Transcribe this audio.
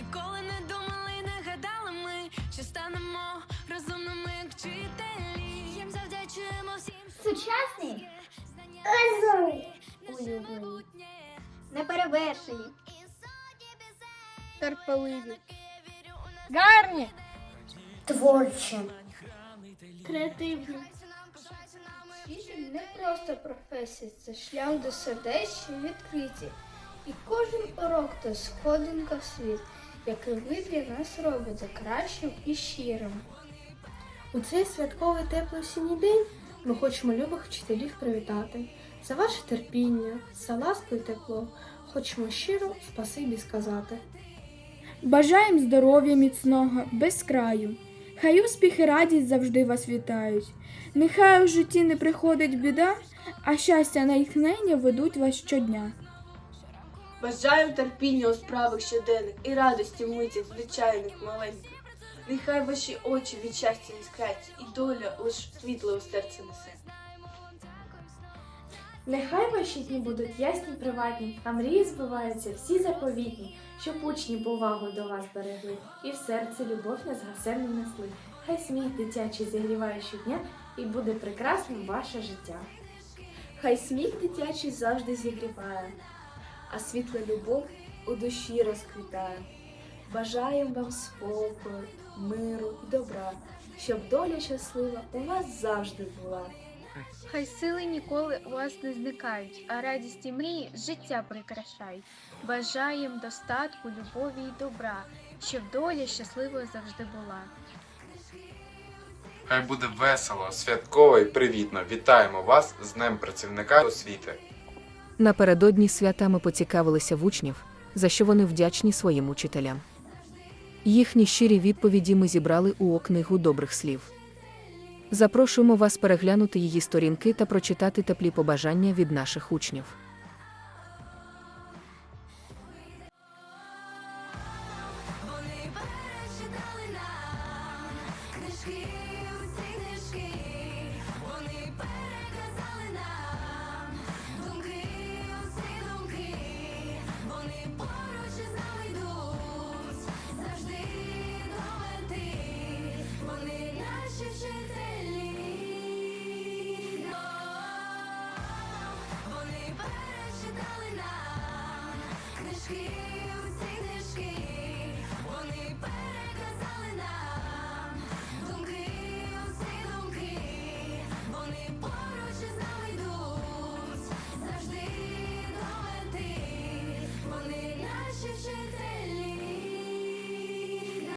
Ніколи не думали, не гадали ми, що станемо розумними як вчителі. Їм завдячуємо всім Сучасний, розумний, улюблений, неперевершені, терпеливі, Гарні! творчі, креативні. Вчитель не просто професія, це шлях до сердечні відкриті. І кожен урок то сходинка в світ, який ви для нас робите кращим і щирим. У цей святковий теплий осінній день ми хочемо любих вчителів привітати за ваше терпіння, за ласку і тепло. Хочемо щиро спасибі сказати. Бажаєм здоров'я міцного, без краю. Хай успіх і радість завжди вас вітають. Нехай у житті не приходить біда, а щастя на натхнення ведуть вас щодня. Бажаю терпіння у справах щоденних і радості миті звичайних маленьких. Нехай ваші очі від щастя не скраться, і доля лиш світле у серці несе. Нехай ваші дні будуть ясні, приватні, а мрії збуваються всі заповітні, щоб учні повагу до вас берегли, і в серці любов не незгасенну несли. Хай сміх дитячий зігріває щодня, і буде прекрасним ваше життя. Хай сміх дитячий завжди зігріває, а світла любов у душі розквітає. Бажаєм вам спокою, миру і добра, щоб доля щаслива у вас завжди була. Хай сили ніколи у вас не зникають, а радість і мрії життя прикрашають. Бажаєм достатку, любові і добра, щоб доля щасливою завжди була. Хай буде весело, святково і привітно. Вітаємо вас з Днем працівника освіти. Напередодні свята ми поцікавилися в учнів, за що вони вдячні своїм учителям. Їхні щирі відповіді ми зібрали у книгу добрих слів. Запрошуємо вас переглянути її сторінки та прочитати теплі побажання від наших учнів.